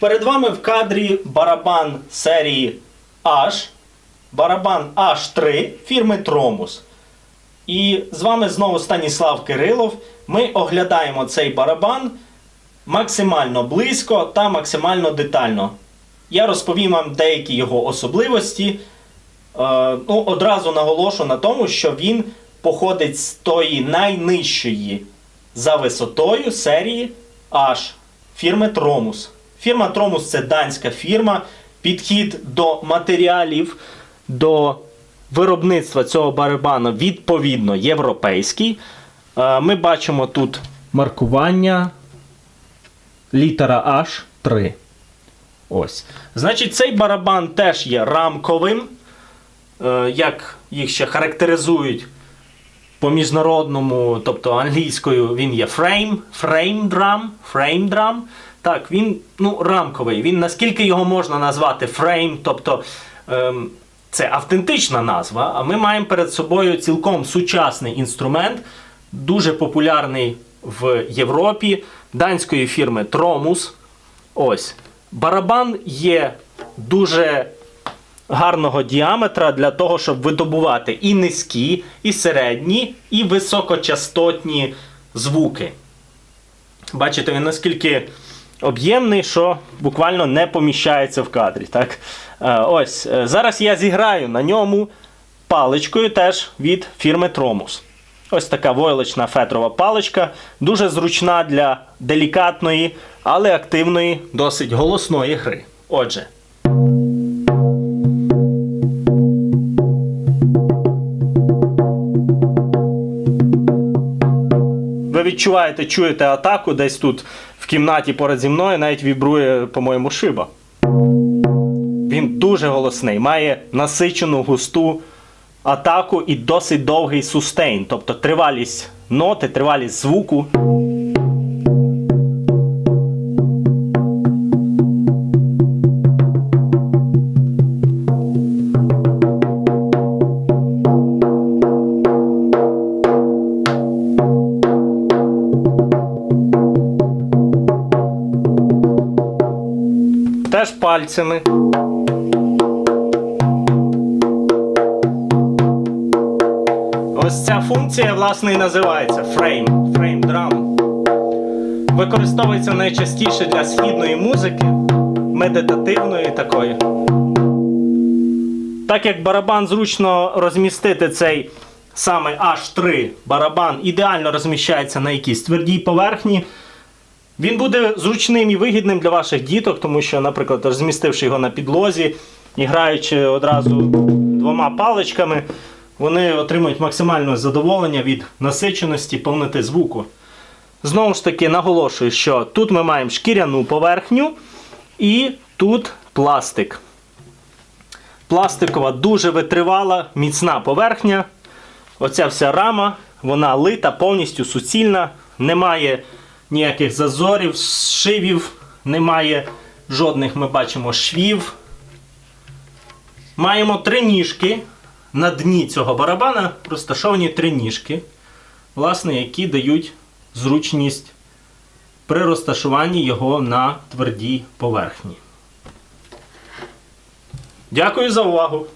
Перед вами в кадрі барабан серії H, барабан H3 фірми Тромус. І з вами знову Станіслав Кирилов. Ми оглядаємо цей барабан максимально близько та максимально детально. Я розповім вам деякі його особливості. Е, ну, одразу наголошу на тому, що він походить з тої найнижчої за висотою серії H фірми Тромус. Фірма Тромус це данська фірма. Підхід до матеріалів, до виробництва цього барабану відповідно європейський. Е, Ми бачимо тут маркування літера H3. Ось. Значить, цей барабан теж є рамковим. Е, Як їх ще характеризують по міжнародному, тобто англійською, він є frame, frame drum, frame drum. Так, він ну, рамковий. Він наскільки його можна назвати frame, тобто ем, це автентична назва, а ми маємо перед собою цілком сучасний інструмент, дуже популярний в Європі, данської фірми Tromus. Ось. Барабан є дуже гарного діаметра для того, щоб видобувати і низькі, і середні, і високочастотні звуки. Бачите, він наскільки об'ємний, що буквально не поміщається в кадрі. Так? Е, Ось, е, зараз я зіграю на ньому паличкою теж від фірми Tromus. Ось така войлочна фетрова паличка, дуже зручна для делікатної, але активної, досить голосної гри. Отже. Ви відчуваєте, чуєте атаку десь тут кімнаті поряд зі мною, навіть вібрує, по-моєму, шиба. Він дуже голосний, має насичену густу атаку і досить довгий сустейн, тобто тривалість ноти, тривалість звуку. Теж пальцями. Ось ця функція, власне, і називається frame, frame drum. Використовується найчастіше для східної музики, медитативної такої. Так як барабан зручно розмістити цей саме H3 барабан ідеально розміщається на якійсь твердій поверхні. Він буде зручним і вигідним для ваших діток, тому що, наприклад, розмістивши його на підлозі і граючи одразу двома паличками, вони отримують максимальне задоволення від насиченості, повноти звуку. Знову ж таки, наголошую, що тут ми маємо шкіряну поверхню і тут пластик. Пластикова дуже витривала, міцна поверхня. Оця вся рама, вона лита, повністю суцільна, немає ніяких зазорів, шивів, немає жодних, ми бачимо, швів. Маємо три ніжки. На дні цього барабана розташовані три ніжки, власне, які дають зручність при розташуванні його на твердій поверхні. Дякую за увагу!